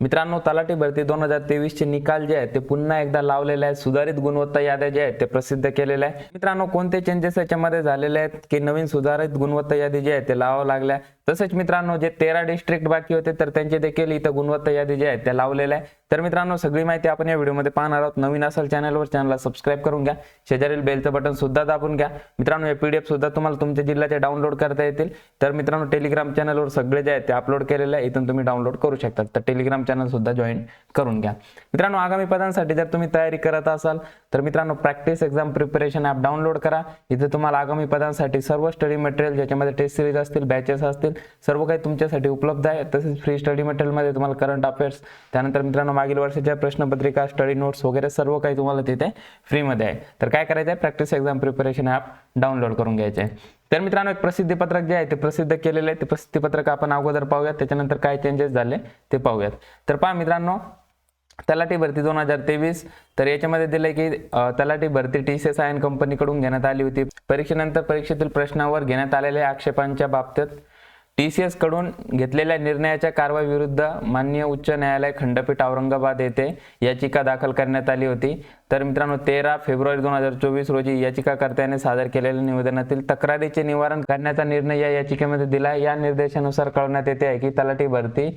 मित्रांनो तलाठी भरती दोन हजार तेवीसचे निकाल जे आहेत ते पुन्हा एकदा लावलेले आहेत. सुधारित गुणवत्ता याद्या जे आहेत ते प्रसिद्ध केलेल्या आहेत. मित्रांनो कोणते चेंजेस याच्यामध्ये झालेले आहेत की नवीन सुधारित गुणवत्ता यादी जे आहे ते लावावं लागल्या तसेच मित्रांनो जे तेरा डिस्ट्रिक्ट बाकी होते तर त्यांचे देखील इथं गुणवत्ता यादी जे आहेत त्या लावलेल्या आहे. तर मित्रांनो सगळी माहिती आपण या व्हिडिओमध्ये पाहणार आहोत. नवीन असेल चॅनलवर चॅनलला सबस्क्राईब करून घ्या. शेजारील बेलचं बटन सुद्धा दाबून घ्या. मित्रांनो हे पीडीएफ सुद्धा तुम्हाला तुमच्या जिल्ह्याचे डाउनलोड करता येतील. तर मित्रांनो टेलिग्राम चॅनलवर सगळे जे आहेत ते अपलोड केलेले आहे. इथून तुम्ही डाउनलोड करू शकता. तर टेलिग्राम चॅनल सुद्धा जॉईन करून घ्या. मित्रांनो आगामी पदांसाठी जर तुम्ही तयारी करत असाल तर मित्रांनो practice exam preparation app download करा. इथे तुम्हाला आगामी पदांसाठी सर्व स्टडी मटेरियल ज्याच्यामध्ये टेस्ट सिरीज असतील बॅचेस असतील सर्व काही तुमच्यासाठी उपलब्ध आहे. तसेच फ्री स्टडी मटेरियलमध्ये तुम्हाला करंट अफेअर्स त्यानंतर मित्रांनो मागील वर्षाच्या प्रश्नपत्रिका स्टडी नोट्स वगैरे सर्व काही तुम्हाला तिथे फ्रीमध्ये आहे. तर काय करायचं आहे practice exam preparation app download करून घ्यायचे आहे तर मित्रांनो एक प्रसिद्धी पत्रक जे आहे ते प्रसिद्ध केलेलं आहे. ते प्रसिद्धी पत्रक आपण अगोदर पाहूयात. त्याच्यानंतर काय चेंजेस झाले ते पाहूयात. तर पहा मित्रांनो तलाठी भरती दोन हजार तेवीस. तर याच्यामध्ये दिलंय की तलाठी भरती टी सी एस आयन कंपनीकडून घेण्यात आली होती. परीक्षेनंतर परीक्षेतील प्रश्नावर घेण्यात आलेल्या आक्षेपांच्या बाबतीत टी सी एसकडून घेतलेल्या निर्णयाच्या कारवाई विरुद्ध माननीय उच्च न्यायालय खंडपीठ औरंगाबाद येथे याचिका दाखल करण्यात आली होती. तर मित्रांनो तेरा फेब्रुवारी दोन हजार चोवीस रोजी याचिकाकर्त्याने सादर केलेल्या निवेदनातील तक्रारीचे निवारण करण्याचा निर्णय या याचिकेमध्ये दिला या निर्देशानुसार कळवण्यात येते आहे की तलाठी भरती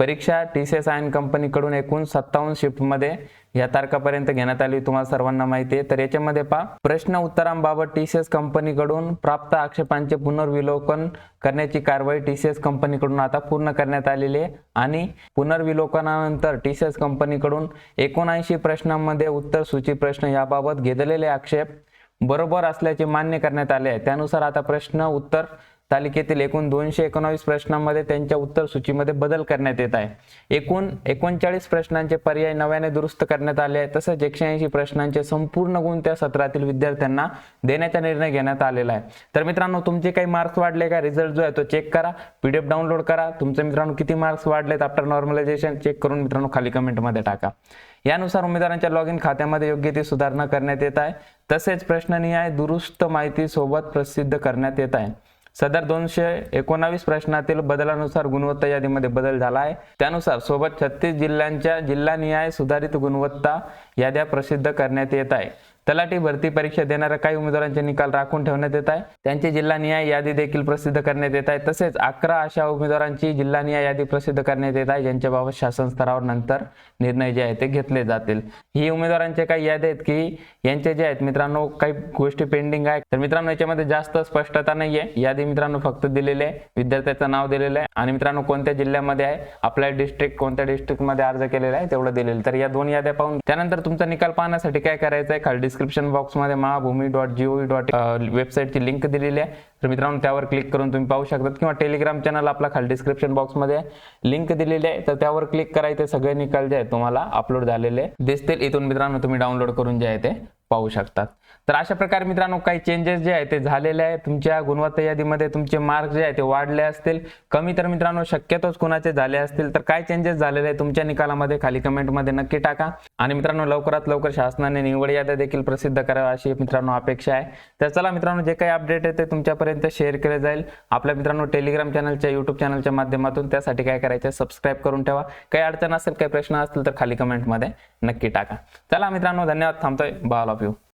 परीक्षा टी सी एस आयन कंपनीकडून एकूण सत्तावन्न शिफ्टमध्ये या तारखापर्यंत घेण्यात आली. तुम्हाला सर्वांना माहिती आहे. तर याच्यामध्ये पहा. प्रश्न उत्तरांबाबत टी सी एस कंपनीकडून प्राप्त आक्षेपांचे पुनर्विलोकन करण्याची कारवाई टी सी एस कंपनीकडून आता पूर्ण करण्यात आलेली आहे. आणि पुनर्विलोकनानंतर टी सी एस कंपनीकडून एकोणऐंशी प्रश्नांमध्ये उत्तर सूची प्रश्न याबाबत घेतलेले आक्षेप बरोबर असल्याचे मान्य करण्यात आले आहे. त्यानुसार आता प्रश्न उत्तर तालिकेतील एकूण दोनशे एकोणावीस प्रश्नांमध्ये त्यांच्या उत्तर सूचीमध्ये बदल करण्यात येत आहे. एकूण एकोणचाळीस प्रश्नांचे पर्याय नव्याने दुरुस्त करण्यात आले आहे तसंच एकशे ऐंशी प्रश्नांचे संपूर्ण गुण त्या सत्रातील विद्यार्थ्यांना देण्याचा निर्णय घेण्यात आलेला आहे. तर मित्रांनो तुमचे काही मार्क्स वाढले का? रिझल्ट जो आहे तो चेक करा. पीडीएफ डाउनलोड करा. तुमचे मित्रांनो किती मार्क्स वाढलेत आफ्टर नॉर्मलायझेशन चेक करून मित्रांनो खाली कमेंटमध्ये टाका. यानुसार उमेदवारांच्या लॉग इन खात्यामध्ये योग्य ती सुधारणा करण्यात येत आहे. तसेच प्रश्ननिहाय दुरुस्त माहिती सोबत प्रसिद्ध करण्यात येत आहे. सदर दोनशे एकोणावीस प्रश्नातील बदलानुसार गुणवत्ता यादीमध्ये बदल झाला आहे. त्यानुसार सोबत छत्तीस जिल्ह्यांच्या जिल्हानिहाय सुधारित गुणवत्ता याद्या प्रसिद्ध करण्यात येत आहे. तलाठी भरती परीक्षा देणाऱ्या काही उमेदवारांचे निकाल राखून ठेवण्यात येत आहे. त्यांची जिल्हानिहाय यादी देखील प्रसिद्ध करण्यात येत आहे. तसेच अकरा अशा उमेदवारांची जिल्हानिहाय यादी प्रसिद्ध करण्यात येत आहे ज्यांच्याबाबत शासन स्तरावर नंतर निर्णय जे आहे ते घेतले जातील. ही उमेदवारांचे काही यादी आहेत की यांचे जे आहेत मित्रांनो काही गोष्टी पेंडिंग आहेत. तर मित्रांनो याच्यामध्ये जास्त स्पष्टता नाहीये यादी मित्रांनो फक्त दिलेले आहे. विद्यार्थ्याचं नाव दिलेलं आहे. आणि मित्रांनो कोणत्या जिल्ह्यामध्ये आहे आपल्या डिस्ट्रिक्ट कोणत्या डिस्ट्रिक्टमध्ये अर्ज केलेला आहे तेवढं दिलेलं तर या दोन याद्या पाहून. त्यानंतर तुमचा निकाल पाहण्यासाठी काय करायचं आहे खाली डिस्क्रिप्शन बॉक्समध्ये Mahabhumi dot G O V dot वेबसाईटची link दिलेली आहे. तर मित्रांनो त्यावर क्लिक करून तुम्ही पाहू शकतात किंवा टेलिग्राम चॅनल आपला खाली डिस्क्रिप्शन बॉक्समध्ये लिंक दिलेली आहे. तर त्यावर क्लिक करायचे सगळे निकाल जे आहेत तुम्हाला अपलोड झालेले दिसतील. इथून मित्रांनो तुम्ही डाउनलोड करून जे आहे ते पाहू शकतात. तर अशा प्रकारे मित्रांनो काही चेंजेस जे आहे ते झालेले आहे तुमच्या गुणवत्ता यादीमध्ये तुमचे मार्क जे आहे ते वाढले असतील. कमी तर मित्रांनो शक्यतोच कुणाचे झाले असतील. तर काय चेंजेस झालेले आहे तुमच्या निकालामध्ये खाली कमेंटमध्ये नक्की टाका. आणि मित्रांनो लवकरात लवकर शासनाने निवड याद्या देखील प्रसिद्ध कराव्या अशी मित्रांनो अपेक्षा आहे. तर चला मित्रांनो जे काही अपडेट आहे ते तुमच्यापर्यंत शेअर केले जाईल. आपल्या मित्रांनो टेलिग्राम चॅनलच्या युट्यूब चॅनलच्या माध्यमातून त्यासाठी काय करायचं सबस्क्राईब करून ठेवा. काही अडचण असेल काही प्रश्न असतील तर खाली कमेंटमध्ये नक्की टाका. चला मित्रांनो धन्यवाद. थांबतोय. Bye robił